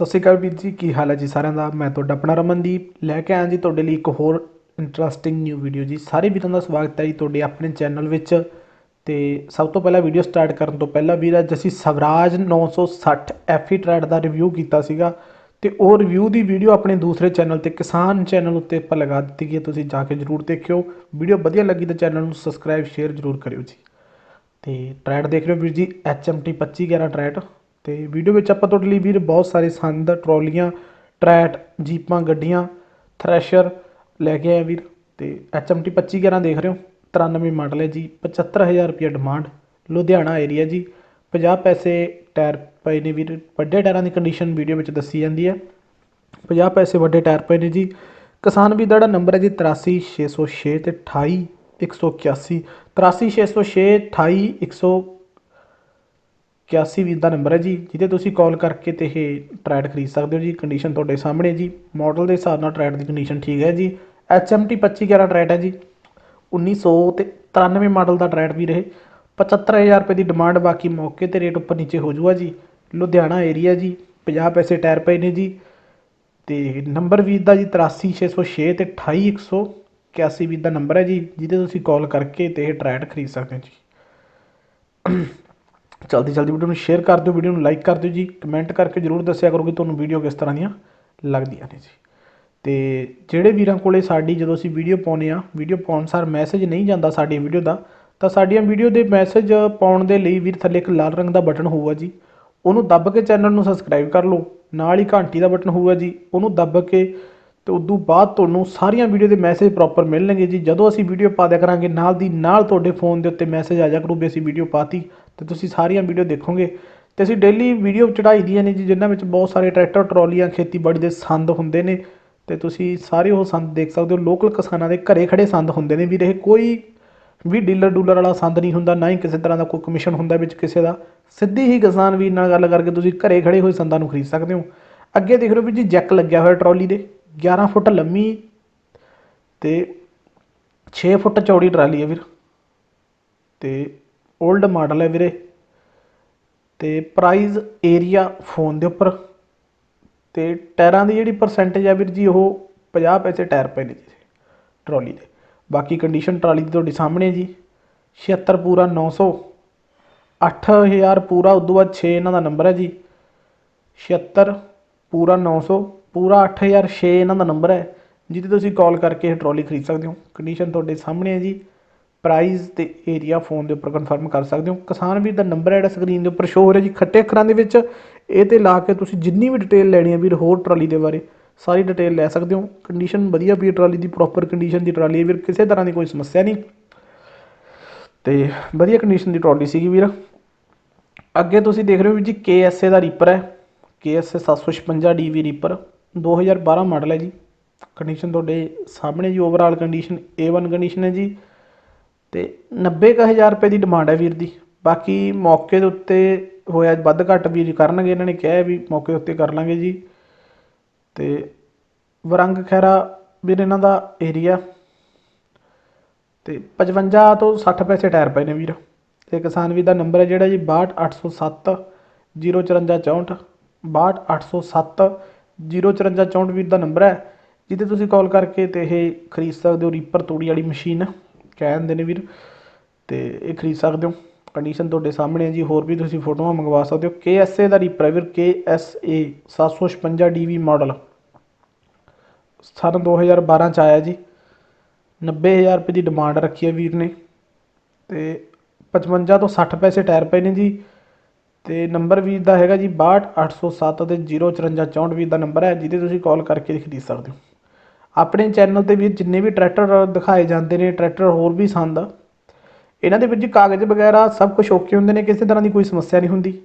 ਸਤਿ ਸ਼੍ਰੀ ਅਕਾਲ ਵੀਰ ਜੀ, ਕੀ ਹਾਲ ਹੈ ਜੀ ਸਾਰਿਆਂ ਦਾ? ਮੈਂ ਤੁਹਾਡਾ ਆਪਣਾ ਰਮਨਦੀਪ। ਲੈ ਕੇ ਆਇਆ ਜੀ ਤੁਹਾਡੇ ਲਈ ਇੱਕ ਹੋਰ ਇੰਟਰਸਟਿੰਗ ਨਿਊ ਵੀਡੀਓ ਜੀ। ਸਾਰੇ ਵੀਰਾਂ ਦਾ ਸਵਾਗਤ ਹੈ ਜੀ ਤੁਹਾਡੇ ਆਪਣੇ ਚੈਨਲ ਵਿੱਚ। ਤੇ ਸਭ ਤੋਂ ਪਹਿਲਾਂ ਵੀਡੀਓ ਸਟਾਰਟ ਕਰਨ ਤੋਂ ਪਹਿਲਾਂ ਵੀਰ, ਅੱਜ ਅਸੀਂ ਸਵਰਾਜ 960 ਐਫੀ ਟਰੈਡ ਦਾ ਰਿਵਿਊ ਕੀਤਾ ਸੀਗਾ। ਤੇ ਉਹ ਰਿਵਿਊ ਦੀ ਵੀਡੀਓ ਆਪਣੇ ਦੂਸਰੇ ਚੈਨਲ ਤੇ, ਕਿਸਾਨ ਚੈਨਲ ਉੱਤੇ ਆਪਾਂ ਲਗਾ ਦਿੱਤੀ ਗਈ ਹੈ। ਤੁਸੀਂ ਜਾ ਕੇ ਜਰੂਰ ਦੇਖਿਓ। ਵੀਡੀਓ ਵਧੀਆ ਲੱਗੀ ਤਾਂ ਚੈਨਲ ਨੂੰ ਸਬਸਕ੍ਰਾਈਬ ਸ਼ੇਅਰ ਜਰੂਰ ਕਰਿਓ ਜੀ। ਤੇ ਟਰੈਡ ਦੇਖ ਰਹੇ ਹੋ ਵੀਰ ਜੀ HMT 2511 ਟਰੈਟ ਅਤੇ ਵੀਡੀਓ ਵਿੱਚ ਆਪਾਂ ਤੁਹਾਡੇ ਲਈ ਵੀਰ ਬਹੁਤ ਸਾਰੇ ਸੰਦ, ਟਰਾਲੀਆਂ, ਟਰੈਟ, ਜੀਪਾਂ, ਗੱਡੀਆਂ, ਥ੍ਰੈਸ਼ਰ ਲੈ ਕੇ ਆਏ ਵੀਰ ਤੇ HMT 2511 ਦੇਖ ਰਹੇ ਹੋ 93 ਮਾਡਲ ਹੈ ਜੀ 75000 ਰੁਪਏ ਡਿਮਾਂਡ ਲੁਧਿਆਣਾ ਏਰੀਆ ਜੀ। 50 ਪੈਸੇ ਟਾਇਰ ਪਏ ਨੇ ਵੀਰ, ਵੱਡੇ ਟਾਇਰਾਂ ਦੀ ਕੰਡੀਸ਼ਨ ਵੀਡੀਓ ਵਿੱਚ ਦੱਸੀ ਜਾਂਦੀ ਹੈ। 50 ਪੈਸੇ ਵੱਡੇ ਟਾਇਰ ਪਏ ਨੇ ਜੀ। ਕਿਸਾਨ ਵੀਰ ਦਾ ਜਿਹੜਾ ਨੰਬਰ ਹੈ ਜੀ 83606 ਤੇ 28181 83606 28181 ਇਕਾਸੀ ਵੀ ਦਾ ਨੰਬਰ ਹੈ ਜੀ, ਜਿਹਦੇ ਤੁਸੀਂ ਕਾਲ ਕਰਕੇ ਤੇ ਇਹ ਟਰੈਡ ਖਰੀਦ ਸਕਦੇ ਹੋ ਜੀ ਕੰਡੀਸ਼ਨ ਤੁਹਾਡੇ ਸਾਹਮਣੇ ਜੀ। ਮਾਡਲ ਦੇ ਹਿਸਾਬ ਨਾਲ ਟਰੈਡ ਦੀ ਕੰਡੀਸ਼ਨ ਠੀਕ ਹੈ ਜੀ। HMT 2511 ਟਰੈਡ ਹੈ ਜੀ। 1900 ਤੇ 93 ਮਾਡਲ ਦਾ ਟਰੈਡ ਵੀ ਰਹੇ। 75000 ਰੁਪਏ ਦੀ ਡਿਮਾਂਡ ਬਾਕੀ ਮੌਕੇ ਤੇ ਰੇਟ ਉੱਪਰ ਨੀਚੇ ਹੋ ਜਾਊਗਾ ਜੀ। ਲੁਧਿਆਣਾ ਏਰੀਆ ਜੀ 50 ਪੈਸੇ ਟਾਇਰ ਪਏ ਨੇ ਜੀ। ਤੇ ਨੰਬਰ ਵੀਰ ਦਾ ਜੀ 83606 ਤੇ 28181 ਵੀਰ ਦਾ ਨੰਬਰ ਹੈ ਜੀ, ਜਿਹਦੇ ਤੁਸੀਂ ਕਾਲ ਕਰਕੇ ਤੇ ਇਹ ਟਰੈਡ ਖਰੀਦ ਸਕਦੇ ਹੋ ਜੀ। ਜਲਦੀ ਜਲਦੀ ਵੀਡੀਓ ਨੂੰ ਸ਼ੇਅਰ ਕਰ ਦਿਓ, ਵੀਡੀਓ ਨੂੰ ਲਾਈਕ ਕਰ ਦਿਓ ਜੀ। ਕਮੈਂਟ ਕਰਕੇ ਜਰੂਰ ਦੱਸਿਆ ਕਰੋ ਕਿ ਤੁਹਾਨੂੰ ਵੀਡੀਓ ਕਿਸ ਤਰ੍ਹਾਂ ਦੀਆਂ ਲੱਗਦੀਆਂ ਨੇ ਜੀ। ਤੇ ਜਿਹੜੇ ਵੀਰਾਂ ਕੋਲੇ ਸਾਡੀ ਜਦੋਂ ਅਸੀਂ ਵੀਡੀਓ ਪਾਉਨੇ ਆ ਵੀਡੀਓ ਪਾਉਣ ਸਾਰ ਮੈਸੇਜ ਨਹੀਂ ਜਾਂਦਾ ਸਾਡੀ ਵੀਡੀਓ ਦਾ, ਤਾਂ ਸਾਡੀਆਂ ਵੀਡੀਓ ਦੇ ਮੈਸੇਜ ਪਾਉਣ ਦੇ ਲਈ ਵੀਰ ਥੱਲੇ ਇੱਕ ਲਾਲ ਰੰਗ ਦਾ ਬਟਨ ਹੋਊਗਾ ਜੀ। ਉਹਨੂੰ ਦੱਬ ਕੇ ਚੈਨਲ ਨੂੰ ਸਬਸਕ੍ਰਾਈਬ ਕਰ ਲਓ। ਨਾਲ ਹੀ ਘੰਟੀ ਦਾ ਬਟਨ ਹੋਊਗਾ ਜੀ। ਉਹਨੂੰ ਦੱਬ ਕੇ ਤੇ ਉਦੋਂ ਬਾਅਦ ਤੁਹਾਨੂੰ ਸਾਰੀਆਂ ਵੀਡੀਓ ਦੇ ਮੈਸੇਜ ਪ੍ਰੋਪਰ ਮਿਲਣਗੇ ਜੀ। ਜਦੋਂ ਅਸੀਂ ਵੀਡੀਓ ਪਾ ਦਿਆ ਕਰਾਂਗੇ, ਨਾਲ ਦੀ ਨਾਲ ਤੁਹਾਡੇ ਫੋਨ ਦੇ ਉੱਤੇ ਮੈਸੇਜ ਆ ਜਾ ਕਰੂ ਵੀ ਅਸੀਂ ਵੀਡੀਓ ਪਾਤੀ। ਤੇ ਤੁਸੀਂ ਸਾਰੀਆਂ ਵੀਡੀਓ ਦੇਖੋਗੇ ਤੇ ਅਸੀਂ ਡੇਲੀ ਵੀਡੀਓ ਚੜਾਈ ਦੀਆਂ ਨੇ ਜੀ, ਜਿਨ੍ਹਾਂ ਵਿੱਚ ਬਹੁਤ ਸਾਰੇ ਟਰੈਕਟਰ, ਟਰਾਲੀਆਂ, ਖੇਤੀਬਾੜੀ ਦੇ ਸੰਦ ਹੁੰਦੇ ਨੇ ਤੇ ਤੁਸੀਂ ਸਾਰੇ ਉਹ ਸੰਦ ਦੇਖ ਸਕਦੇ ਹੋ ਲੋਕਲ ਕਿਸਾਨਾਂ ਦੇ ਘਰੇ ਖੜੇ ਸੰਦ ਹੁੰਦੇ ਨੇ ਵੀਰ। ਇਹ ਕੋਈ ਵੀ ਡੀਲਰ ਡੂਲਰ ਵਾਲਾ ਸੰਦ ਨਹੀਂ ਹੁੰਦਾ, ਨਾ ਹੀ ਕਿਸੇ ਤਰ੍ਹਾਂ ਦਾ ਕੋਈ ਕਮਿਸ਼ਨ ਹੁੰਦਾ ਵਿੱਚ ਕਿਸੇ ਦਾ। ਸਿੱਧੀ ਹੀ ਕਿਸਾਨ ਵੀਰ ਨਾਲ ਗੱਲ ਕਰਕੇ ਤੁਸੀਂ ਘਰੇ ਖੜੇ ਹੋਏ ਸੰਦਾਂ ਨੂੰ ਖਰੀਦ ਸਕਦੇ ਹੋ। ਅੱਗੇ ਦੇਖ ਰਹੇ ਹੋ ਵੀ ਜੀ, ਜੈਕ ਲੱਗਿਆ ਹੋਇਆ ਟਰਾਲੀ ਦੇ 11 ਫੁੱਟ ਲੰਮੀ ਤੇ 6 ਫੁੱਟ ਚੌੜੀ ਟਰਾਲੀ ਹੈ ਵੀਰ। ਤੇ 올ਡ ਮਾਡਲ ਹੈ ਵੀਰੇ। ਤੇ ਪ੍ਰਾਈਸ ਏਰੀਆ ਫੋਨ ਦੇ ਉੱਪਰ। ਤੇ ਟਾਇਰਾਂ ਦੀ ਜਿਹੜੀ ਪਰਸੈਂਟੇਜ ਹੈ ਵੀਰ ਜੀ, ਉਹ 50 ਪੈਸੇ ਟਾਇਰ ਪਏ ਨੇ ਜੀ, ਟਰਾਲੀ ਦੇ। ਬਾਕੀ ਕੰਡੀਸ਼ਨ ਟਰਾਲੀ ਦੀ ਤੁਹਾਡੇ ਸਾਹਮਣੇ ਹੈ ਜੀ। 76 ਪੂਰਾ 900 8000 ਪੂਰਾ, ਉਦੋਂ ਬਾਅਦ 6 ਇਹਨਾਂ ਦਾ ਨੰਬਰ ਹੈ ਜੀ। 76 ਪੂਰਾ 900 ਪੂਰਾ 8006 ਇਹਨਾਂ ਦਾ ਨੰਬਰ ਹੈ। ਜਿਹਦੇ ਤੁਸੀਂ ਕਾਲ ਕਰਕੇ ਇਹ ਟਰਾਲੀ ਖਰੀਦ ਸਕਦੇ ਹੋ। ਕੰਡੀਸ਼ਨ ਤੁਹਾਡੇ ਸਾਹਮਣੇ ਹੈ ਜੀ। ਪ੍ਰਾਈਜ਼ ਅਤੇ ਏਰੀਆ ਫੋਨ ਦੇ ਉੱਪਰ ਕਨਫਰਮ ਕਰ ਸਕਦੇ ਹੋ। ਕਿਸਾਨ ਵੀਰ ਦਾ ਨੰਬਰ ਹੈ ਜਿਹੜਾ ਸਕਰੀਨ ਦੇ ਉੱਪਰ ਸ਼ੋ ਹੋ ਰਿਹਾ ਜੀ ਖੱਟੇ ਅੱਖਰਾਂ ਦੇ ਵਿੱਚ। ਇਹ ਤੇ ਲਾ ਕੇ ਤੁਸੀਂ ਜਿੰਨੀ ਵੀ ਡਿਟੇਲ ਲੈਣੀ ਹੈ ਵੀਰ, ਹੋਰ ਟਰਾਲੀ ਦੇ ਬਾਰੇ ਸਾਰੀ ਡਿਟੇਲ ਲੈ ਸਕਦੇ ਹੋ। ਕੰਡੀਸ਼ਨ ਵਧੀਆ ਵੀ ਟਰਾਲੀ ਦੀ ਪ੍ਰੋਪਰ ਕੰਡੀਸ਼ਨ ਦੀ ਟਰਾਲੀ ਹੈ ਵੀਰ, ਕਿਸੇ ਤਰ੍ਹਾਂ ਦੀ ਕੋਈ ਸਮੱਸਿਆ ਨਹੀਂ। ਤੇ ਵਧੀਆ ਕੰਡੀਸ਼ਨ ਦੀ ਟਰਾਲੀ ਸੀਗੀ ਵੀਰ। ਅੱਗੇ ਤੁਸੀਂ ਦੇਖ ਰਹੇ ਹੋ ਵੀ ਜੀ KSA ਦਾ ਰੀਪਰ ਹੈ। KSA 756 DV ਰੀਪਰ 2012 ਮਾਡਲ ਹੈ ਜੀ। ਕੰਡੀਸ਼ਨ ਤੁਹਾਡੇ ਸਾਹਮਣੇ ਜੀ ਓਵਰਆਲ ਕੰਡੀਸ਼ਨ A1 ਕੰਡੀਸ਼ਨ ਹੈ ਜੀ। ਅਤੇ ਨੱਬੇ ਕੁ ਹਜ਼ਾਰ ਰੁਪਏ ਦੀ ਡਿਮਾਂਡ ਹੈ ਵੀਰ ਦੀ। ਬਾਕੀ ਮੌਕੇ ਦੇ ਉੱਤੇ ਹੋਇਆ ਵੱਧ ਘੱਟ ਵੀ ਕਰਨਗੇ, ਇਹਨਾਂ ਨੇ ਕਿਹਾ ਵੀ ਮੌਕੇ ਉੱਤੇ ਕਰ ਲਾਂਗੇ ਜੀ। ਅਤੇ ਵਰੰਗ ਖੈਰਾ ਵੀਰ, ਇਹਨਾਂ ਦਾ ਏਰੀਆ ਤੇ 55 ਤੋਂ 60 ਪੈਸੇ ਟਾਇਰ ਪਏ ਨੇ ਵੀਰ। ਤੇ ਕਿਸਾਨ ਵੀਰ ਦਾ ਨੰਬਰ ਹੈ ਜਿਹੜਾ ਜੀ 62807 05464 62807 05464 ਵੀਰ ਦਾ ਨੰਬਰ ਹੈ, ਜਿਹਦੇ ਤੁਸੀਂ ਕਾਲ ਕਰਕੇ ਤੇ ਇਹ ਖਰੀਦ ਸਕਦੇ ਹੋ ਰੀਪਰ ਤੂੜੀ ਵਾਲੀ ਮਸ਼ੀਨ ਕਹਿ ਦਿੰਦੇ ਨੇ ਵੀਰ। ਤੇ ਇਹ ਖਰੀਦ ਸਕਦੇ ਹੋ। ਕੰਡੀਸ਼ਨ ਤੁਹਾਡੇ ਸਾਹਮਣੇ ਹੈ ਜੀ। ਹੋਰ ਵੀ ਤੁਸੀਂ ਫੋਟੋਆਂ ਮੰਗਵਾ ਸਕਦੇ ਹੋ। KSA ਦਾ ਰੀਪਰ ਹੈ ਵੀਰ KSA 756 DV ਮਾਡਲ ਸਨ 2012 ਚ ਆਇਆ ਜੀ। 90000 ਰੁਪਏ ਦੀ ਡਿਮਾਂਡ ਰੱਖੀ ਹੈ ਵੀਰ ਨੇ। ਤੇ 55 ਤੋਂ 60 ਪੈਸੇ ਟਾਇਰ ਪਏ ਨੇ ਜੀ। ਤੇ ਨੰਬਰ ਵੀਰ ਦਾ ਹੈਗਾ ਜੀ 62807 ਤੇ 05464 ਵੀਰ ਦਾ ਨੰਬਰ ਹੈ, ਜਿਹਦੇ ਤੁਸੀਂ ਕਾਲ ਕਰਕੇ ਖਰੀਦ ਸਕਦੇ ਹੋ। ਆਪਣੇ ਚੈਨਲ ਤੇ ਵੀ ਜਿੰਨੇ ਵੀ ਟਰੈਕਟਰ ਦਿਖਾਏ ਜਾਂਦੇ ਨੇ ਟਰੈਕਟਰ ਹੋਰ ਵੀ ਸੰਦ, ਇਹਨਾਂ ਦੇ ਵਿੱਚ ਕਾਗਜ਼ ਵਗੈਰਾ ਸਭ ਕੁਝ ਓਕੇ ਹੁੰਦੇ ਨੇ, ਕਿਸੇ ਤਰ੍ਹਾਂ ਦੀ ਕੋਈ ਸਮੱਸਿਆ ਨਹੀਂ ਹੁੰਦੀ।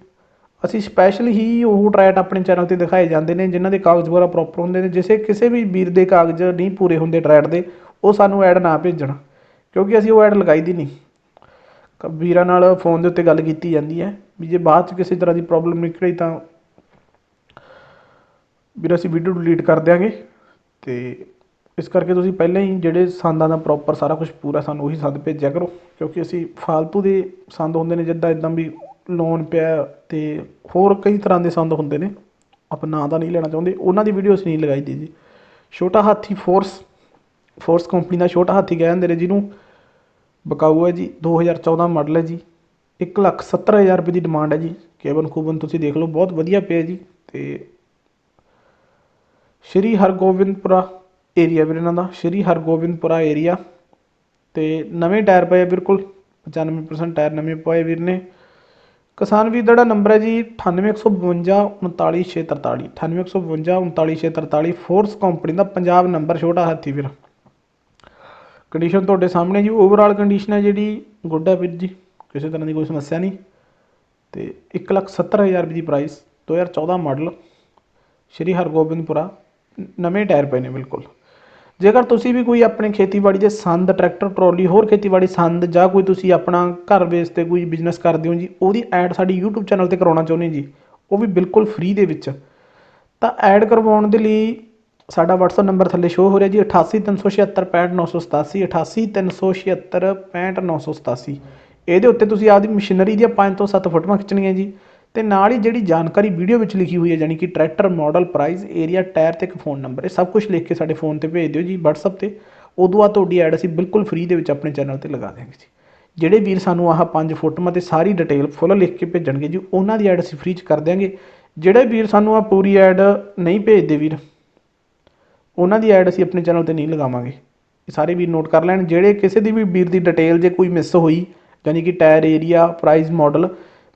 ਅਸੀਂ ਸਪੈਸ਼ਲ ਹੀ ਉਹ ਟਰੈਟ ਆਪਣੇ ਚੈਨਲ ਤੇ ਦਿਖਾਏ ਜਾਂਦੇ ਨੇ, ਜਿਨ੍ਹਾਂ ਦੇ ਕਾਗਜ਼ ਵਗੈਰਾ ਪ੍ਰੋਪਰ ਹੁੰਦੇ ਨੇ, ਜਿਸੇ ਕਿਸੇ ਵੀ ਵੀਰ ਦੇ ਕਾਗਜ਼ ਨਹੀਂ ਪੂਰੇ ਹੁੰਦੇ ਟਰੈਟ ਦੇ, ਉਹ ਸਾਨੂੰ ਐਡ ਨਾ ਭੇਜਣ, ਕਿਉਂਕਿ ਅਸੀਂ ਉਹ ਐਡ ਲਗਾਈ ਦੀ ਨਹੀਂ। ਵੀਰਾਂ ਨਾਲ ਫੋਨ ਦੇ ਉੱਤੇ ਗੱਲ ਕੀਤੀ ਜਾਂਦੀ ਹੈ, ਵੀ ਜੇ ਬਾਅਦ ਚ ਕਿਸੇ ਤਰ੍ਹਾਂ ਦੀ ਪ੍ਰੋਬਲਮ ਨਿਕਲੀ ਤਾਂ ਵੀਰ, ਅਸੀਂ ਵੀਡੀਓ ਡਿਲੀਟ ਕਰ ਦਿਆਂਗੇ ਤੇ ਇਸ ਕਰਕੇ ਤੁਸੀਂ ਪਹਿਲਾਂ ਹੀ ਜਿਹੜੇ ਸੰਦਾਂ ਦਾ ਪ੍ਰੋਪਰ ਸਾਰਾ ਕੁਛ ਪੂਰਾ ਸਾਨੂੰ ਉਹੀ ਸੰਦ ਭੇਜਿਆ ਕਰੋ, ਕਿਉਂਕਿ ਅਸੀਂ ਫਾਲਤੂ ਦੇ ਸੰਦ ਹੁੰਦੇ ਨੇ ਜਿੱਦਾਂ ਇੱਦਾਂ ਵੀ ਲੋਨ ਪਿਆ ਅਤੇ ਹੋਰ ਕਈ ਤਰ੍ਹਾਂ ਦੇ ਸੰਦ ਹੁੰਦੇ ਨੇ, ਆਪਾਂ ਨਾਂ ਤਾਂ ਨਹੀਂ ਲੈਣਾ ਚਾਹੁੰਦੇ, ਉਹਨਾਂ ਦੀ ਵੀਡੀਓ ਅਸੀਂ ਨਹੀਂ ਲਗਾਈ ਦੀ ਜੀ। ਛੋਟਾ ਹਾਥੀ ਫੋਰਸ ਫੋਰਸ ਕੰਪਨੀ ਦਾ ਛੋਟਾ ਹਾਥੀ ਕਹਿ ਕਹਿੰਦੇ ਨੇ ਜਿਹਨੂੰ ਬਕਾਊ ਹੈ ਜੀ 2014 ਮਾਡਲ ਹੈ ਜੀ, ਇੱਕ ਲੱਖ ਸੱਤਰ ਹਜ਼ਾਰ ਰੁਪਏ ਦੀ ਡਿਮਾਂਡ ਹੈ ਜੀ ਕੇਬਨ ਕੂਬਨ ਤੁਸੀਂ ਦੇਖ ਲਓ, ਬਹੁਤ ਵਧੀਆ ਪਿਆ ਜੀ, ਤੇ ਸ਼੍ਰੀ ਹਰਗੋਬਿੰਦਪੁਰਾ ਏਰੀਆ ਵੀਰ ਇਹਨਾਂ ਦਾ, ਸ਼੍ਰੀ ਹਰਗੋਬਿੰਦਪੁਰਾ ਏਰੀਆ ਤੇ ਨਵੇਂ ਟਾਇਰ ਪਏ ਬਿਲਕੁਲ 95% ਟਾਇਰ ਨਵੇਂ ਪਏ ਵੀਰ ਨੇ। ਕਿਸਾਨ ਵੀਰ ਦਾ ਜਿਹੜਾ ਨੰਬਰ ਹੈ ਜੀ 9815 39643 9815 39643 ਫੋਰਸ ਕੰਪਨੀ ਦਾ ਪੰਜਾਬ ਨੰਬਰ ਛੋਟਾ ਹਾਥੀ ਵੀਰ। ਕੰਡੀਸ਼ਨ ਤੁਹਾਡੇ ਸਾਹਮਣੇ ਜੀ ਓਵਰਆਲ ਕੰਡੀਸ਼ਨ ਹੈ ਜਿਹੜੀ, ਗੁੱਡ ਹੈ ਵੀਰ ਜੀ, ਕਿਸੇ ਤਰ੍ਹਾਂ ਦੀ ਕੋਈ ਸਮੱਸਿਆ ਨਹੀਂ। ਤੇ 170000 ਰੁਪਏ ਦੀ ਪ੍ਰਾਈਸ 2014 ਮਾਡਲ ਸ਼੍ਰੀ ਹਰਗੋਬਿੰਦਪੁਰਾ, ਨਵੇਂ ਟਾਇਰ ਪਏ ਨੇ ਬਿਲਕੁਲ। ਜੇਕਰ ਤੁਸੀਂ ਵੀ ਕੋਈ ਆਪਣੇ ਖੇਤੀਬਾੜੀ ਦੇ ਸੰਦ, ਟਰੈਕਟਰ, ਟਰਾਲੀ, ਹੋਰ ਖੇਤੀਬਾੜੀ ਸੰਦ ਜਾਂ ਕੋਈ ਤੁਸੀਂ ਆਪਣਾ ਘਰ ਬੇਸ ਤੇ ਕੋਈ ਬਿਜ਼ਨਸ ਕਰਦੇ ਹੋ ਜੀ, ਉਹਦੀ ਐਡ ਸਾਡੀ YouTube ਚੈਨਲ ਤੇ ਕਰਾਉਣਾ ਚਾਹੁੰਦੇ ਜੀ, ਉਹ ਵੀ ਬਿਲਕੁਲ ਫ੍ਰੀ ਦੇ ਵਿੱਚ। ਤਾਂ ਐਡ ਕਰਵਾਉਣ ਦੇ ਲਈ ਸਾਡਾ WhatsApp ਨੰਬਰ ਥੱਲੇ ਸ਼ੋ ਹੋ ਰਿਹਾ ਜੀ 8837765987 8837765987 ਇਹਦੇ ਉੱਤੇ ਤੁਸੀਂ ਆਪਦੀ ਮਸ਼ੀਨਰੀ ਦੀਆਂ 5 ਤੋਂ 7 ਫੋਟੋਆਂ ਖਿੱਚਣੀਆਂ ਜੀ। ਤੇ ਨਾਲ ਹੀ ਜਿਹੜੀ ਜਾਣਕਾਰੀ ਵੀਡੀਓ ਵਿੱਚ ਲਿਖੀ ਹੋਈ ਹੈ ਯਾਨੀ ਕਿ tractor model price area tyre ਤੇ ਇੱਕ ਫੋਨ ਨੰਬਰ ਇਹ ਸਭ ਕੁਝ ਲਿਖ ਕੇ ਸਾਡੇ ਫੋਨ ਤੇ ਭੇਜ ਦਿਓ ਜੀ, WhatsApp ਤੇ। ਉਦੋਂ ਬਾਅਦ ਤੁਹਾਡੀ ਐਡ ਅਸੀਂ ਬਿਲਕੁਲ ਫ੍ਰੀ ਦੇ ਵਿੱਚ ਆਪਣੇ ਚੈਨਲ ਤੇ ਲਗਾ ਦਿਆਂਗੇ ਜੀ। ਜਿਹੜੇ ਵੀਰ ਸਾਨੂੰ ਆਹ ਪੰਜ ਫੋਟੋਆਂ ਤੇ ਸਾਰੀ ਡਿਟੇਲ ਫੁੱਲ ਲਿਖ ਕੇ ਭੇਜਣਗੇ ਜੀ, ਉਹਨਾਂ ਦੀ ਐਡ ਅਸੀਂ ਫ੍ਰੀ ਚ ਕਰ ਦਿਆਂਗੇ। ਜਿਹੜੇ ਵੀਰ ਸਾਨੂੰ ਆ ਪੂਰੀ ਐਡ ਨਹੀਂ ਭੇਜਦੇ ਵੀਰ, ਉਹਨਾਂ ਦੀ ਐਡ ਅਸੀਂ ਆਪਣੇ ਚੈਨਲ ਤੇ ਨਹੀਂ ਲਗਾਵਾਂਗੇ। ਇਹ ਸਾਰੇ ਵੀਰ ਨੋਟ ਕਰ ਲੈਣ। ਜਿਹੜੇ ਕਿਸੇ ਦੀ ਵੀ ਵੀਰ ਦੀ ਡਿਟੇਲ ਜੇ ਕੋਈ ਮਿਸ ਹੋਈ ਯਾਨੀ ਕਿ tyre area price model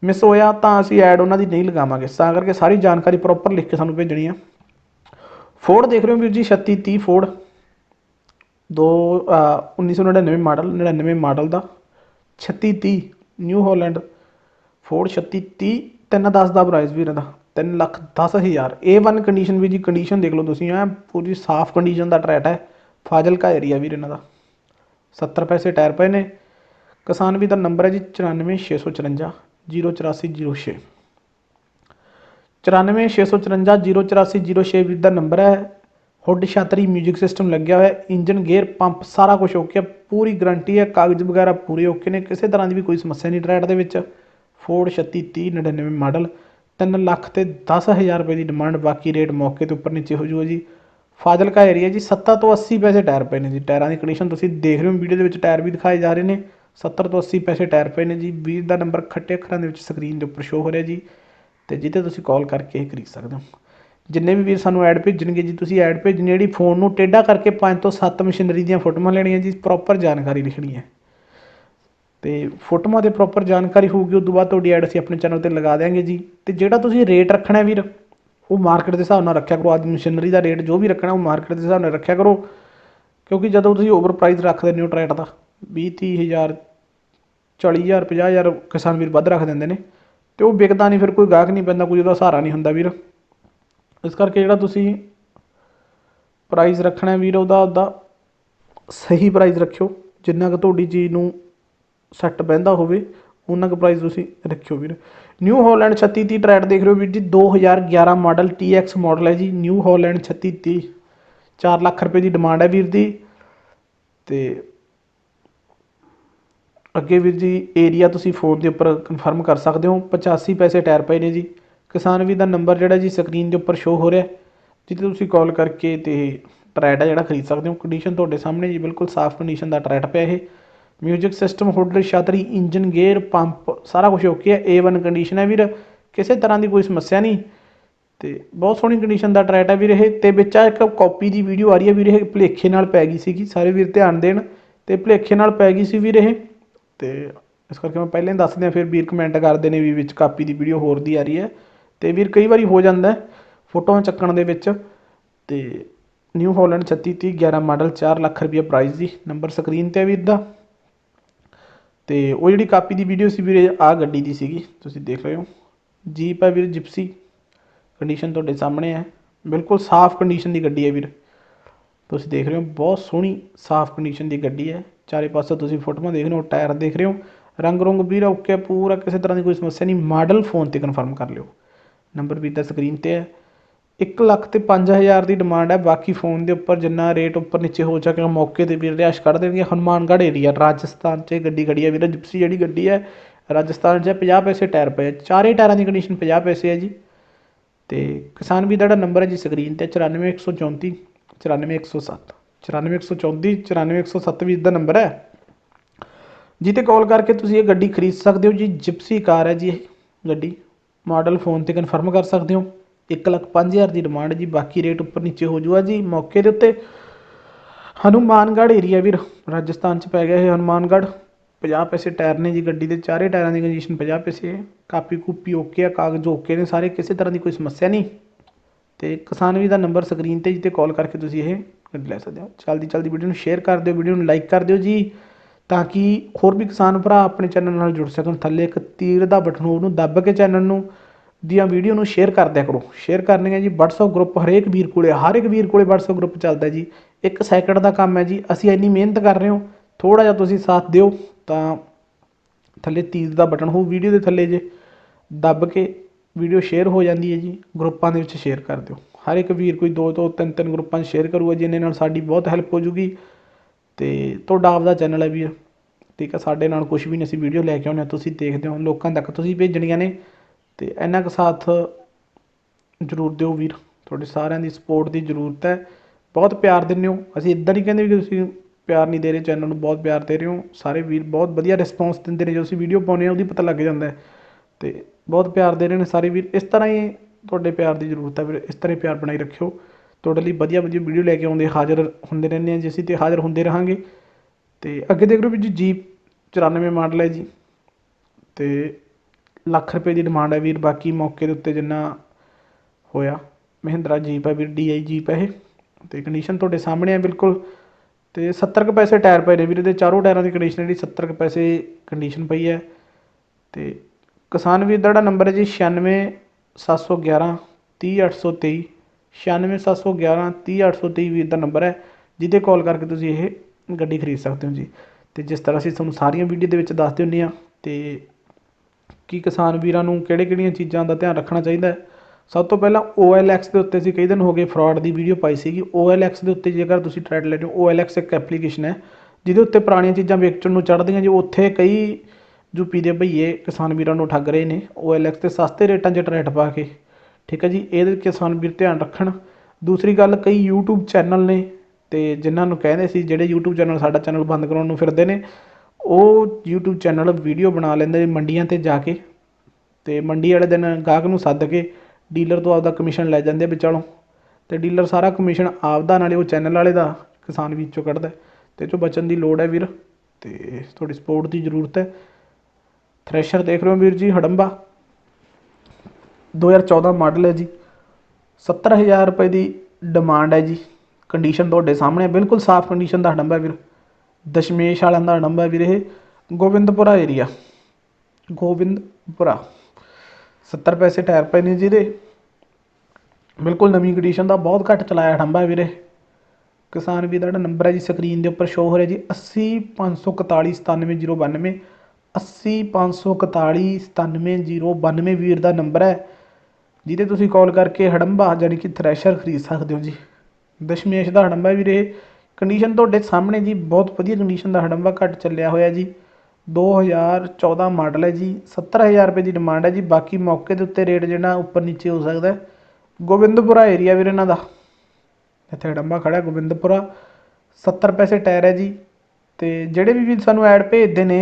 miss ਹੋਇਆ ਤਾਂ ਅਸੀਂ ਐਡ ਉਹਨਾਂ ਦੀ ਨਹੀਂ ਲਗਾਵਾਂਗੇ। ਤਾਂ ਕਰਕੇ ਸਾਰੀ ਜਾਣਕਾਰੀ ਪ੍ਰੋਪਰ ਲਿਖ ਕੇ ਸਾਨੂੰ ਭੇਜਣੀ ਆ। ਫੋਰਡ ਦੇਖ ਰਹੇ ਹੋ ਵੀਰ ਜੀ 3630 ਫੋਰਡ ਦੋ, ਅਹ 1999 ਮਾਡਲ 99 ਮਾਡਲ ਦਾ। 3630 ਨਿਊ ਹਾਲੈਂਡ ਫੋਰਡ 3630 310 ਦਾ ਪ੍ਰਾਈਸ ਵੀਰ ਦਾ 3 ਲੱਖ 10 ਹਜ਼ਾਰ। A1 ਕੰਡੀਸ਼ਨ ਵੀ ਜੀ ਕੰਡੀਸ਼ਨ ਦੇਖ ਲਓ ਤੁਸੀਂ, ਐ ਪੂਰੀ ਸਾਫ਼ ਕੰਡੀਸ਼ਨ ਦਾ ਟਰੈਟ ਹੈ। ਫਾਜ਼ਿਲਕਾ ਏਰੀਆ ਵੀਰ ਇਹਨਾਂ ਦਾ। 70 ਪੈਸੇ ਟਾਇਰ ਪਏ ਨੇ। ਕਿਸਾਨ ਵੀ ਦਾ ਨੰਬਰ ਹੈ ਜੀ 94654 08406 94654 ਵੀਰ ਦਾ ਨੰਬਰ ਹੈ। ਹੁੱਡ ਛਾਤਰੀ 뮤직 ਸਿਸਟਮ ਲੱਗਿਆ ਹੋਇਆ ਇੰਜਨ, ਗੇਅਰ, ਪੰਪ ਸਾਰਾ ਕੁਝ ਓਕੇ ਹੈ। ਪੂਰੀ ਗਾਰੰਟੀ ਹੈ। ਕਾਗਜ਼ ਵਗੈਰਾ ਪੂਰੇ ਓਕੇ ਨੇ। ਕਿਸੇ ਤਰ੍ਹਾਂ ਦੀ ਵੀ ਕੋਈ ਸਮੱਸਿਆ ਨਹੀਂ ਟਰੈਟ ਦੇ ਵਿੱਚ। Ford 3630 99 model. 3 ਲੱਖ ਤੇ 10000 ਰੁਪਏ ਦੀ ਡਿਮਾਂਡ ਬਾਕੀ ਰੇਟ ਮੌਕੇ ਤੇ ਉੱਪਰ ਨੀਚੇ ਹੋ ਜੂਗਾ ਜੀ। ਫਾਜ਼ਿਲਕਾ ਏਰੀਆ ਜੀ 70 ਤੋਂ 80 ਪੈਸੇ ਟਾਇਰ ਪਏ ਨੇ ਜੀ। ਟਾਇਰਾਂ ਦੀ ਕੰਡੀਸ਼ਨ ਤੁਸੀਂ ਦੇਖ ਰਹੇ ਹੋ। ਵੀਡੀਓ ਦੇ ਵਿੱਚ ਟਾਇਰ ਵੀ ਦਿਖਾਏ ਜਾ ਰਹੇ ਨੇ। 70 ਤੋਂ 80 ਪੈਸੇ ਟਾਇਰ ਪਏ ਨੇ ਜੀ। ਵੀਰ ਦਾ ਨੰਬਰ ਖੱਟੇ ਅੱਖਰਾਂ ਦੇ ਵਿੱਚ ਸਕਰੀਨ ਦੇ ਉੱਪਰ ਸ਼ੋ ਹੋ ਰਿਹਾ ਜੀ। ਅਤੇ ਜਿੱਤੇ ਤੁਸੀਂ ਕਾਲ ਕਰਕੇ ਇਹ ਖਰੀਦ ਸਕਦੇ ਹੋ। ਜਿੰਨੇ ਵੀ ਵੀਰ ਸਾਨੂੰ ਐਡ ਭੇਜਣਗੇ ਜੀ, ਤੁਸੀਂ ਐਡ ਭੇਜਣੀ ਜਿਹੜੀ ਫੋਨ ਨੂੰ ਟੇਢਾ ਕਰਕੇ ਪੰਜ ਤੋਂ ਸੱਤ ਮਸ਼ੀਨਰੀ ਦੀਆਂ ਫੋਟੋਆਂ ਲੈਣੀਆਂ ਜੀ ਪ੍ਰੋਪਰ ਜਾਣਕਾਰੀ ਲਿਖਣੀ ਹੈ। ਤੇ ਫੋਟੋਆਂ ਤੇ ਪ੍ਰੋਪਰ ਜਾਣਕਾਰੀ ਹੋਊਗੀ, ਉਸ ਤੋਂ ਬਾਅਦ ਤੁਹਾਡੀ ਐਡ ਅਸੀਂ ਆਪਣੇ ਚੈਨਲ ਤੇ ਲਗਾ ਦਿਆਂਗੇ ਜੀ। ਤੇ ਜਿਹੜਾ ਤੁਸੀਂ ਰੇਟ ਰੱਖਣਾ ਵੀਰ, ਉਹ ਮਾਰਕੀਟ ਦੇ ਹਿਸਾਬ ਨਾਲ ਰੱਖਿਆ ਕਰੋ। ਅੱਜ ਮਸ਼ੀਨਰੀ ਦਾ ਰੇਟ ਜੋ ਵੀ ਰੱਖਣਾ, ਉਹ ਮਾਰਕੀਟ ਦੇ ਹਿਸਾਬ ਨਾਲ ਰੱਖਿਆ ਕਰੋ। ਕਿਉਂਕਿ ਜਦੋਂ ਤੁਸੀਂ ਓਵਰ ਪ੍ਰਾਈਸ ਰੱਖਦੇ ਦਿੰਦੇ ਹੋ ਟਰੈਟ ਦਾ। ਵੀਹ ਤੀਹ ਹਜ਼ਾਰ 40 ਹਜ਼ਾਰ 50 ਹਜ਼ਾਰ ਕਿਸਾਨ ਵੀਰ ਵੱਧ ਰੱਖ ਦਿੰਦੇ ਨੇ ਅਤੇ ਉਹ ਵਿਕਦਾ ਨਹੀਂ, ਫਿਰ ਕੋਈ ਗਾਹਕ ਨਹੀਂ ਪੈਂਦਾ, ਕੋਈ ਉਹਦਾ ਸਹਾਰਾ ਨਹੀਂ ਹੁੰਦਾ ਵੀਰ। ਇਸ ਕਰਕੇ ਜਿਹੜਾ ਤੁਸੀਂ ਪ੍ਰਾਈਸ ਰੱਖਣਾ ਵੀਰ, ਉਹਦਾ ਉਹਦਾ ਸਹੀ ਪ੍ਰਾਈਸ ਰੱਖਿਓ। ਜਿੰਨਾ ਕੁ ਤੁਹਾਡੀ ਚੀਜ਼ ਨੂੰ ਸੈੱਟ ਬਹਿੰਦਾ ਹੋਵੇ ਉਹਨਾਂ ਕੁ ਪ੍ਰਾਈਸ ਤੁਸੀਂ ਰੱਖਿਓ ਵੀਰ। ਨਿਊ ਹਾਲੈਂਡ 3630 ਟਰੈਟ ਦੇਖ ਰਹੇ ਹੋ ਵੀਰ ਜੀ 2011 ਮਾਡਲ TX ਮਾਡਲ ਹੈ ਜੀ। ਨਿਊ ਹਾਲੈਂਡ 3630 4 ਲੱਖ ਰੁਪਏ ਦੀ ਡਿਮਾਂਡ ਹੈ ਵੀਰ ਦੀ। ਤੇ ਅੱਗੇ ਵੀਰ ਜੀ ਏਰੀਆ ਤੁਸੀਂ ਫੋਨ ਦੇ ਉੱਪਰ ਕਨਫਰਮ ਕਰ ਸਕਦੇ ਹੋ। 85 ਪੈਸੇ ਟਾਇਰ ਪਏ ਨੇ ਜੀ। ਕਿਸਾਨ ਵੀਰ ਦਾ ਨੰਬਰ ਜਿਹੜਾ ਜੀ ਸਕਰੀਨ ਦੇ ਉੱਪਰ ਸ਼ੋ ਹੋ ਰਿਹਾ ਜਿੱਥੇ ਤੁਸੀਂ ਕਾਲ ਕਰਕੇ ਤੇ ਟਰੈਟ ਆ ਜਿਹੜਾ ਖਰੀਦ ਸਕਦੇ ਹੋ। ਕੰਡੀਸ਼ਨ ਤੁਹਾਡੇ ਸਾਹਮਣੇ ਜੀ, ਬਿਲਕੁਲ ਸਾਫ਼ ਕੰਡੀਸ਼ਨ ਦਾ ਟਰੈਟ ਪਿਆ ਇਹ। ਮਿਊਜ਼ਿਕ ਸਿਸਟਮ ਹੁੱਡ ਛਤਰੀ ਇੰਜਨ ਗੇਅਰ ਪੰਪ ਸਾਰਾ ਕੁਝ ਓਕੇ ਹੈ। A1 ਕੰਡੀਸ਼ਨ ਹੈ ਵੀਰ। ਕਿਸੇ ਤਰ੍ਹਾਂ ਦੀ ਕੋਈ ਸਮੱਸਿਆ ਨਹੀਂ। ਤੇ ਬਹੁਤ ਸੋਹਣੀ ਕੰਡੀਸ਼ਨ ਦਾ ਟਰੈਟ ਹੈ ਵੀਰ ਇਹ। ਤੇ ਵਿੱਚ ਆ ਇੱਕ ਕਾਪੀ ਦੀ ਵੀਡੀਓ ਆ ਰਹੀ ਹੈ ਵੀਰ ਇਹ। ਭੁਲੇਖੇ ਨਾਲ ਪੈ ਗਈ ਸੀਗੀ। ਸਾਰੇ ਵੀਰ ਧਿਆਨ ਦੇਣ। ਤੇ ਭੁਲੇਖੇ ਨਾਲ ਪੈ ਗਈ ਸੀ ਵੀਰ ਇਹ। ਅਤੇ ਇਸ ਕਰਕੇ ਮੈਂ ਪਹਿਲਾਂ ਹੀ ਦੱਸ ਦਿਆਂ, ਫਿਰ ਵੀਰ ਕਮੈਂਟ ਕਰਦੇ ਨੇ ਵੀ ਵਿੱਚ ਕਾਪੀ ਦੀ ਵੀਡੀਓ ਹੋਰ ਦੀ ਆ ਰਹੀ ਹੈ। ਅਤੇ ਵੀਰ ਕਈ ਵਾਰੀ ਹੋ ਜਾਂਦਾ ਫੋਟੋਆਂ ਚੱਕਣ ਦੇ ਵਿੱਚ ਅਤੇ ਨਿਊ ਹੋਲੈਂਡ ਛੱਤੀ ਤੀਹ ਗਿਆਰਾਂ ਮਾਡਲ 4 ਲੱਖ ਰੁਪਈਆ ਪ੍ਰਾਈਸ ਦੀ ਨੰਬਰ ਸਕਰੀਨ ਤੇ ਹੈ ਵੀਰ ਦਾ। ਤੇ ਉਹ ਜਿਹੜੀ ਕਾਪੀ ਦੀ ਵੀਡੀਓ ਸੀ ਵੀਰੇ ਆ ਗੱਡੀ ਦੀ ਸੀਗੀ, ਤੁਸੀਂ ਦੇਖ ਰਹੇ ਹੋ। ਜੀਪ ਹੈ ਵੀਰ ਜਿਪਸੀ ਕੰਡੀਸ਼ਨ ਤੁਹਾਡੇ ਸਾਹਮਣੇ ਹੈ। ਬਿਲਕੁਲ ਸਾਫ਼ ਕੰਡੀਸ਼ਨ ਦੀ ਗੱਡੀ ਹੈ ਵੀਰ। ਤੁਸੀਂ ਦੇਖ ਰਹੇ ਹੋ, ਬਹੁਤ ਸੋਹਣੀ ਸਾਫ਼ ਕੰਡੀਸ਼ਨ ਦੀ ਗੱਡੀ ਹੈ। ਚਾਰੇ ਪਾਸੇ ਤੁਸੀਂ ਫੋਟੋਆਂ ਦੇਖ ਰਹੇ ਹੋ, ਟਾਇਰ ਦੇਖ ਰਹੇ ਹੋ। ਰੰਗ ਰੁੰਗ ਵੀਰ ਓਕੇ ਪੂਰਾ ਕਿਸੇ ਤਰ੍ਹਾਂ ਦੀ ਕੋਈ ਸਮੱਸਿਆ ਨਹੀਂ। ਮਾਡਲ ਫੋਨ ਤੇ ਕਨਫਰਮ ਕਰ ਲਿਓ। ਨੰਬਰ ਵੀ ਤਾਂ ਸਕਰੀਨ ਤੇ ਹੈ। 1 ਲੱਖ ਤੇ 5000 ਦੀ ਡਿਮਾਂਡ ਹੈ। ਬਾਕੀ ਫੋਨ ਦੇ ਉੱਪਰ ਜਿੰਨਾ ਰੇਟ ਉੱਪਰ ਨੀਚੇ ਹੋ ਸਕੇ ਮੌਕੇ ਤੇ ਵੀਰ ਰਿਆਸ਼ ਕੱਢ ਦੇਣਗੇ। ਹਨੂਮਾਨਗੜ੍ਹ ਏਰੀਆ ਰਾਜਸਥਾਨ 'ਚ ਗੱਡੀ ਖੜੀ ਹੈ। ਵੀਰ ਜਿਪਸੀ ਜਿਹੜੀ ਗੱਡੀ ਹੈ, ਰਾਜਸਥਾਨ 'ਚ 50 ਪੈਸੇ ਟਾਇਰ ਪਏ ਚਾਰੇ ਟਾਇਰਾਂ ਦੀ ਕੰਡੀਸ਼ਨ 50 ਪੈਸੇ ਹੈ ਜੀ। ਤੇ ਕਿਸਾਨ ਵੀ ਦਾ ਜਿਹੜਾ ਨੰਬਰ ਹੈ ਜੀ ਸਕਰੀਨ ਤੇ 94134 94107 94134 94107 ਵੀ ਦਾ ਨੰਬਰ ਹੈ। ਜਿੱਤੇ ਕਾਲ ਕਰਕੇ ਤੁਸੀਂ ਇਹ ਗੱਡੀ ਖਰੀਦ ਸਕਦੇ ਹੋ। ਜੀ ਜਿਪਸੀ ਕਾਰ ਹੈ ਜੀ ਇਹ ਗੱਡੀ। ਮਾਡਲ ਫੋਨ ਤੇ ਕਨਫਰਮ ਕਰ ਸਕਦੇ ਹੋ। 1 ਲੱਖ 5000 ਦੀ ਡਿਮਾਂਡ ਜੀ। ਬਾਕੀ ਰੇਟ ਉੱਪਰ ਨੀਚੇ ਹੋ ਜੂਗਾ ਜੀ। ਮੌਕੇ ਦੇ ਉੱਤੇ ਹਨੂਮਾਨਗੜ੍ਹ ਏਰੀਆ ਵੀਰ, ਰਾਜਸਥਾਨ ਚ ਪੈ ਗਿਆ ਇਹ ਹਨੂਮਾਨਗੜ੍ਹ। 50 ਪੈਸੇ ਟਾਇਰ ਨੇ ਜੀ ਗੱਡੀ ਦੇ। ਚਾਰੇ ਟਾਇਰਾਂ ਦੀ ਕੰਡੀਸ਼ਨ 50 ਪੈਸੇ ਹੈ। ਕਾਪੀ ਕੂਪੀ ਓਕੇ ਆ ਕਾਗਜ਼ ਓਕੇ ਨੇ ਸਾਰੇ। ਕਿਸੇ ਤਰ੍ਹਾਂ ਦੀ ਕੋਈ ਸਮੱਸਿਆ ਨਹੀਂ। ਤੇ ਕਿਸਾਨ ਵੀ ਦਾ ਨੰਬਰ ਸਕਰੀਨ ਤੇ ਜਿੱਤੇ ਕਾਲ ਕਰਕੇ ਤੁਸੀਂ ਇਹ ਲੈ ਸਕਦੇ ਹੋ। ਜਲਦੀ ਜਲਦੀ ਵੀਡੀਓ ਨੂੰ ਸ਼ੇਅਰ ਕਰ ਦਿਓ ਵੀਡੀਓ ਨੂੰ ਲਾਈਕ ਕਰ ਦਿਓ ਜੀ, ਤਾਂ ਕਿ ਹੋਰ ਵੀ ਕਿਸਾਨ ਭਰਾ ਆਪਣੇ ਚੈਨਲ ਨਾਲ ਜੁੜ ਸਕਣ। ਥੱਲੇ ਇੱਕ ਤੀਰ ਦਾ ਬਟਨ ਉਹਨੂੰ ਦੱਬ ਕੇ ਚੈਨਲ ਨੂੰ ਦੀਆਂ ਵੀਡੀਓ ਨੂੰ ਸ਼ੇਅਰ ਕਰਦਿਆ ਕਰੋ। ਸ਼ੇਅਰ ਕਰਨੀ ਹੈ ਜੀ, WhatsApp ਗਰੁੱਪ ਹਰੇਕ ਵੀਰ ਕੋਲੇ, ਹਰ ਇੱਕ ਵੀਰ ਕੋਲੇ WhatsApp ਗਰੁੱਪ ਚੱਲਦਾ ਜੀ। ਇੱਕ ਸੈਕਿੰਡ ਦਾ ਕੰਮ ਹੈ ਜੀ, ਅਸੀਂ ਇੰਨੀ ਮਿਹਨਤ ਕਰ ਰਹੇ ਹਾਂ ਥੋੜਾ ਜਿਹਾ ਤੁਸੀਂ ਸਾਥ ਦਿਓ, ਤਾਂ ਥੱਲੇ ਤੀਰ ਦਾ ਬਟਨ ਹੋਊ ਵੀਡੀਓ ਦੇ ਥੱਲੇ ਜੇ, ਦੱਬ ਕੇ ਵੀਡੀਓ ਸ਼ੇਅਰ ਹੋ ਜਾਂਦੀ ਹੈ ਜੀ, ਗਰੁੱਪਾਂ ਦੇ ਵਿੱਚ ਸ਼ੇਅਰ ਕਰ ਦਿਓ। ਹਰ ਇੱਕ ਵੀਰ ਕੋਈ ਦੋ ਤੋਂ ਤਿੰਨ ਤਿੰਨ ਗਰੁੱਪਾਂ 'ਚ ਸ਼ੇਅਰ ਕਰੂਗਾ, ਜਿਹਨੇ ਨਾਲ ਸਾਡੀ ਬਹੁਤ ਹੈਲਪ ਹੋ ਜੂਗੀ। ਤੇ ਤੁਹਾਡਾ ਆਪਦਾ ਚੈਨਲ ਹੈ ਵੀਰ। ਠੀਕ ਹੈ ਸਾਡੇ ਨਾਲ ਕੁਝ ਵੀ ਨਹੀਂ, ਅਸੀਂ ਵੀਡੀਓ ਲੈ ਕੇ ਆਉਂਦੇ ਹਾਂ, ਤੁਸੀਂ ਦੇਖਦੇ ਹੋ, ਲੋਕਾਂ ਤੱਕ ਤੁਸੀਂ ਭੇਜਣੀਆਂ ਨੇ। ਤੇ ਇੰਨਾ ਕੁ ਸਾਥ ਜ਼ਰੂਰ ਦਿਓ ਵੀਰ। ਤੁਹਾਡੇ ਸਾਰਿਆਂ ਦੀ ਸਪੋਰਟ ਦੀ ਜ਼ਰੂਰਤ ਹੈ। ਬਹੁਤ ਪਿਆਰ ਦਿੰਦੇ ਹੋ। ਅਸੀਂ ਇਦਾਂ ਨਹੀਂ ਕਹਿੰਦੇ ਵੀ ਤੁਸੀਂ ਪਿਆਰ ਨਹੀਂ ਦੇ ਰਹੇ ਚੈਨਲ ਨੂੰ ਬਹੁਤ ਪਿਆਰ ਦੇ ਰਹੇ ਹੋ। ਸਾਰੇ ਵੀਰ ਬਹੁਤ ਵਧੀਆ ਰਿਸਪੌਂਸ ਦਿੰਦੇ ਨੇ ਜੋ ਅਸੀਂ ਵੀਡੀਓ ਪਾਉਂਦੇ ਹਾਂ, ਉਹਦੀ ਪਤਾ ਲੱਗ ਜਾਂਦਾ ਹੈ। ਤੇ ਬਹੁਤ ਪਿਆਰ ਦੇ ਰਹੇ ਨੇ ਸਾਰੇ ਵੀਰ। ਇਸ ਤਰ੍ਹਾਂ ਹੀ ਤੁਹਾਡੇ ਪਿਆਰ ਦੀ ਜ਼ਰੂਰਤ ਹੈ, ਵੀਰ। ਇਸ ਤਰ੍ਹਾਂ ਹੀ ਪਿਆਰ ਬਣਾਈ ਰੱਖਿਓ। ਤੁਹਾਡੇ ਲਈ ਵਧੀਆ ਵਧੀਆ ਵੀਡੀਓ ਲੈ ਕੇ ਆਉਂਦੇ, ਹਾਜ਼ਰ ਹੁੰਦੇ ਰਹਿੰਦੇ ਹਾਂ ਜੀ ਅਸੀਂ ਤੇ ਹਾਜ਼ਰ ਹੁੰਦੇ ਰਹਾਂਗੇ। ਅਤੇ ਅੱਗੇ ਦੇਖ ਲਓ ਵੀ ਜੀ, ਜੀਪ 94 ਮਾਡਲ ਹੈ ਜੀ। ਅਤੇ ਲੱਖ ਰੁਪਏ ਦੀ ਡਿਮਾਂਡ ਹੈ ਵੀਰ, ਬਾਕੀ ਮੌਕੇ ਦੇ ਉੱਤੇ ਜਿੰਨਾ ਹੋਇਆ, ਮਹਿੰਦਰਾ ਜੀਪ ਹੈ ਵੀਰ ਡੀਆਈ ਜੀਪ ਹੈ ਇਹ। ਤੇ ਕੰਡੀਸ਼ਨ ਤੁਹਾਡੇ ਸਾਹਮਣੇ ਹੈ ਬਿਲਕੁਲ। ਤੇ 70 ਕੁ ਪੈਸੇ ਟਾਇਰ ਪਏ ਨੇ ਵੀਰ, ਇਹਦੇ ਚਾਰੋਂ ਟਾਇਰਾਂ ਦੀ ਕੰਡੀਸ਼ਨ ਜਿਹੜੀ 70 ਕੁ ਪੈਸੇ ਕੰਡੀਸ਼ਨ ਪਈ ਹੈ। ਤੇ ਕਿਸਾਨ ਵੀਰ ਦਾ ਜਿਹੜਾ ਨੰਬਰ ਹੈ ਜੀ 96711 30823 96711 30823 ਵੀਰ ਦਾ ਨੰਬਰ ਹੈ, ਜਿਹਦੇ ਕਾਲ ਕਰਕੇ ਤੁਸੀਂ ਇਹ ਗੱਡੀ ਖਰੀਦ ਸਕਦੇ ਹੋ ਜੀ। ਅਤੇ ਜਿਸ ਤਰ੍ਹਾਂ ਅਸੀਂ ਤੁਹਾਨੂੰ ਸਾਰੀਆਂ ਵੀਡੀਓ ਦੇ ਵਿੱਚ ਦੱਸਦੇ ਹੁੰਦੇ ਹਾਂ ਅਤੇ ਕਿ ਕਿਸਾਨ ਵੀਰਾਂ ਨੂੰ ਕਿਹੜੇ ਕਿਹੜੀਆਂ ਚੀਜ਼ਾਂ ਦਾ ਧਿਆਨ ਰੱਖਣਾ ਚਾਹੀਦਾ ਸਭ ਤੋਂ ਪਹਿਲਾਂ OLX ਦੇ ਉੱਤੇ ਅਸੀਂ ਕਈ ਦਿਨ ਹੋ ਗਏ ਫਰਾਡ ਦੀ ਵੀਡੀਓ ਪਾਈ ਸੀਗੀ। OLX ਦੇ ਉੱਤੇ ਜੇਕਰ ਤੁਸੀਂ ਟਰੈਡ ਲੈਣੇ ਹੋ OLX ਇੱਕ ਐਪਲੀਕੇਸ਼ਨ ਹੈ, ਜਿਹਦੇ ਉੱਤੇ ਪੁਰਾਣੀਆਂ ਚੀਜ਼ਾਂ ਵੇਚਣ ਨੂੰ ਚੜ੍ਹਦੀਆਂ ਜੀ। ਉੱਥੇ ਕਈ ਯੂਪੀ ਦੇ ਭਈਏ ਕਿਸਾਨ ਵੀਰਾਂ ਨੂੰ ਠੱਗ ਰਹੇ ਨੇ। OLX ਤੇ ਸਸਤੇ ਰੇਟਾਂ 'ਚ ਟਰੈਟ ਪਾ ਕੇ। ਠੀਕ ਹੈ ਜੀ, ਇਹਦੇ ਕਿਸਾਨ ਵੀਰ ਧਿਆਨ ਰੱਖਣ। ਦੂਸਰੀ ਗੱਲ, ਕਈ ਯੂਟਿਊਬ ਚੈਨਲ ਨੇ ਅਤੇ ਜਿਨ੍ਹਾਂ ਨੂੰ ਕਹਿੰਦੇ ਸੀ, ਜਿਹੜੇ ਯੂਟਿਊਬ ਚੈਨਲ ਸਾਡਾ ਚੈਨਲ ਬੰਦ ਕਰਾਉਣ ਨੂੰ ਫਿਰਦੇ ਨੇ, ਉਹ ਯੂਟਿਊਬ ਚੈਨਲ ਵੀਡੀਓ ਬਣਾ ਲੈਂਦੇ ਨੇ ਮੰਡੀਆਂ ਤੇ ਜਾ ਕੇ। ਅਤੇ ਮੰਡੀ ਵਾਲੇ ਦਿਨ ਗਾਹਕ ਨੂੰ ਸੱਦ ਕੇ ਡੀਲਰ ਤੋਂ ਆਪਦਾ ਕਮਿਸ਼ਨ ਲੈ ਜਾਂਦੇ ਵਿਚਾਲੋਂ। ਅਤੇ ਡੀਲਰ ਸਾਰਾ ਕਮਿਸ਼ਨ ਆਪਦਾ, ਨਾਲੇ ਉਹ ਚੈਨਲ ਵਾਲੇ ਦਾ ਕਿਸਾਨ ਵੀਰ ਚੋਂ ਕੱਢਦਾ। ਅਤੇ ਇਹ ਚੋਂ ਬਚਣ ਦੀ ਲੋੜ ਹੈ ਵੀਰ। ਅਤੇ ਤੁਹਾਡੀ ਸਪੋਰਟ ਦੀ ਜ਼ਰੂਰਤ ਹੈ। ਥ੍ਰੈਸ਼ਰ ਦੇਖ ਰਹੇ ਹੋ ਵੀਰ ਜੀ, ਹੜੰਬਾ। 2014 ਮਾਡਲ ਹੈ ਜੀ। 70000 ਰੁਪਏ ਦੀ ਡਿਮਾਂਡ ਹੈ ਜੀ। ਕੰਡੀਸ਼ਨ ਤੁਹਾਡੇ ਸਾਹਮਣੇ ਬਿਲਕੁਲ ਸਾਫ਼ ਕੰਡੀਸ਼ਨ ਦਾ ਹੜੰਬਾ ਵੀਰ। ਦਸ਼ਮੇਸ਼ ਵਾਲਿਆਂ ਦਾ ਹੜੰਬਾ ਵੀਰ ਇਹ। ਗੋਬਿੰਦਪੁਰਾ ਏਰੀਆ ਗੋਬਿੰਦਪੁਰਾ। 70 ਪੈਸੇ ਟਾਇਰ ਪਏ ਨੇ ਜਿਹਦੇ ਬਿਲਕੁਲ ਨਵੀਂ ਕੰਡੀਸ਼ਨ ਦਾ ਬਹੁਤ ਘੱਟ ਚਲਾਇਆ ਹੜੰਬਾ ਵੀਰੇ ਕਿਸਾਨ ਵੀਰ ਦਾ ਜਿਹੜਾ ਨੰਬਰ ਹੈ ਜੀ ਸਕਰੀਨ ਦੇ ਉੱਪਰ ਸ਼ੋ ਹੋ ਰਿਹਾ ਜੀ। ਅੱਸੀ ਪੰਜ ਸੌ ਇਕਤਾਲੀ ਸਤਾਨਵੇਂ ਜ਼ੀਰੋ ਬਾਨਵੇਂ ਵੀਰ ਦਾ ਨੰਬਰ ਹੈ, ਜਿਹਦੇ ਤੁਸੀਂ ਕਾਲ ਕਰਕੇ ਹੜੰਬਾ ਯਾਨੀ ਕਿ ਥ੍ਰੈਸ਼ਰ ਖਰੀਦ ਸਕਦੇ ਹੋ ਜੀ। ਦਸ਼ਮੇਸ਼ ਦਾ ਹੜੰਬਾ ਵੀਰੇ ਕੰਡੀਸ਼ਨ ਤੁਹਾਡੇ ਸਾਹਮਣੇ ਜੀ, ਬਹੁਤ ਵਧੀਆ ਕੰਡੀਸ਼ਨ ਦਾ ਹੜੰਬਾ ਘੱਟ ਚੱਲਿਆ ਹੋਇਆ ਜੀ। 2014 ਮਾਡਲ ਹੈ ਜੀ 70000 ਰੁਪਏ ਦੀ ਡਿਮਾਂਡ ਹੈ ਜੀ, ਬਾਕੀ ਮੌਕੇ ਦੇ ਉੱਤੇ ਰੇਟ ਜਿਹੜਾ ਉੱਪਰ ਨੀਚੇ ਹੋ ਸਕਦਾ ਗੋਬਿੰਦਪੁਰਾ ਏਰੀਆ ਵੀਰੇ ਇਹਨਾਂ ਦਾ, ਇੱਥੇ ਡੰਬਾ ਖੜਾ ਗੋਬਿੰਦਪੁਰਾ। 70 ਪੈਸੇ ਟਾਇਰ ਹੈ ਜੀ, ਤੇ ਜਿਹੜੇ ਵੀ ਵੀਰ ਸਾਨੂੰ ਐਡ ਭੇਜਦੇ ਨੇ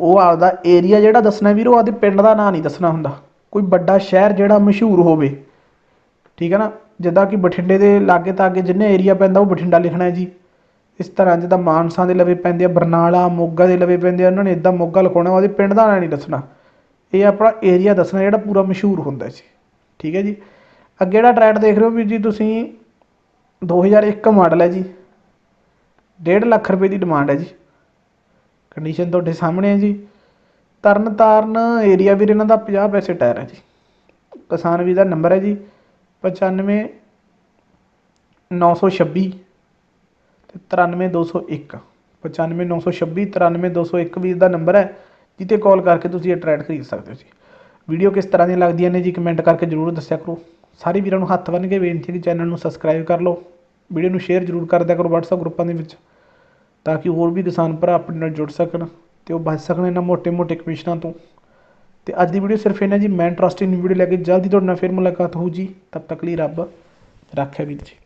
ਉਹ ਆਪਦਾ ਏਰੀਆ ਜਿਹੜਾ ਦੱਸਣਾ ਵੀਰ ਉਹ ਆਪਦੇ ਪਿੰਡ ਦਾ ਨਾਂ ਨਹੀਂ ਦੱਸਣਾ ਹੁੰਦਾ। ਕੋਈ ਵੱਡਾ ਸ਼ਹਿਰ ਜਿਹੜਾ ਮਸ਼ਹੂਰ ਹੋਵੇ। ਠੀਕ ਹੈ ਨਾ? ਜਿੱਦਾਂ ਕਿ ਬਠਿੰਡੇ ਦੇ ਲਾਗੇ ਤਾਗੇ ਜਿੰਨੇ ਏਰੀਆ ਪੈਂਦਾ, ਉਹ ਬਠਿੰਡਾ ਲਿਖਣਾ ਹੈ ਜੀ। ਇਸ ਤਰ੍ਹਾਂ ਜਿੱਦਾਂ ਮਾਨਸਾ ਦੇ ਲਵੇ ਪੈਂਦੇ ਆ, ਬਰਨਾਲਾ, ਮੋਗਾ ਦੇ ਲਵੇ ਪੈਂਦੇ ਆ, ਉਹਨਾਂ ਨੇ ਇਦਾਂ ਮੋਗਾ ਲਿਖਾਉਣਾ, ਉਹਦੇ ਪਿੰਡ ਦਾ ਨਾਂ ਨਹੀਂ ਦੱਸਣਾ। ਇਹ ਆਪਣਾ ਏਰੀਆ ਦੱਸਣਾ ਜਿਹੜਾ ਪੂਰਾ ਮਸ਼ਹੂਰ ਹੁੰਦਾ ਜੀ। ਠੀਕ ਹੈ ਜੀ? ਅੱਗੇ ਜਿਹੜਾ ਟਰੈਟ ਦੇਖ ਰਹੇ ਹੋ ਵੀ ਜੀ ਤੁਸੀਂ 2001 ਮਾਡਲ ਹੈ ਜੀ। 1.5 ਲੱਖ ਰੁਪਏ ਦੀ ਡਿਮਾਂਡ ਹੈ ਜੀ। ਕੰਡੀਸ਼ਨ ਤੁਹਾਡੇ ਸਾਹਮਣੇ ਹੈ ਜੀ। ਤਰਨ ਤਾਰਨ ਏਰੀਆ ਵੀਰ, ਇਹਨਾਂ ਦਾ 50 ਪੈਸੇ ਟਾਇਰ ਹੈ ਜੀ। ਕਿਸਾਨ ਵੀਰ ਦਾ ਨੰਬਰ ਹੈ ਜੀ 95 926 ਤੇ 93201 95 926 93201 ਵੀਰ ਦਾ ਨੰਬਰ ਹੈ ਜਿੱਤੇ ਕਾਲ ਕਰਕੇ ਤੁਸੀਂ ਇਹ ਟਰੈਡ ਖਰੀਦ ਸਕਦੇ ਹੋ ਜੀ। ਵੀਡੀਓ ਕਿਸ ਤਰ੍ਹਾਂ ਦੀਆਂ ਲੱਗਦੀਆਂ ਨੇ ਜੀ ਕਮੈਂਟ ਕਰਕੇ ਜਰੂਰ ਦੱਸਿਆ ਕਰੋ। ਸਾਰੇ ਵੀਰਾਂ ਨੂੰ ਹੱਥ ਬੰਨ੍ਹ ਕੇ ਬੇਨਤੀ ਹੈ ਕਿ ਚੈਨਲ ਨੂੰ ਸਬਸਕ੍ਰਾਈਬ ਕਰ ਲਓ। ਵੀਡੀਓ ਨੂੰ ਸ਼ੇਅਰ ਜਰੂਰ ਕਰ ਦਿਆ ਕਰੋ WhatsApp ਗਰੁੱਪਾਂ ਦੇ ਵਿੱਚ। ਤਾਂ ਕਿ ਹੋਰ ਵੀ ਕਿਸਾਨ ਭਰਾ ਆਪਣੇ ਨਾਲ ਜੁੜ ਸਕਣ ਅਤੇ ਉਹ ਬਚ ਸਕਣ ਇਹਨਾਂ ਮੋਟੇ ਮੋਟੇ ਕਮਿਸ਼ਨਾਂ ਤੋਂ। ਅਤੇ ਅੱਜ ਦੀ ਵੀਡੀਓ ਸਿਰਫ ਇਹਨਾਂ ਜੀ, ਮੈਂ ਇੰਟਰਸਟਿੰਗ ਵੀਡੀਓ ਲੈ ਕੇ ਜਲਦੀ ਤੁਹਾਡੇ ਨਾਲ ਫਿਰ ਮੁਲਾਕਾਤ ਹੋਊ ਜੀ। ਤਦ ਤੱਕ ਲਈ ਰੱਬ ਰਾਖੇ ਵੀਰ ਜੀ।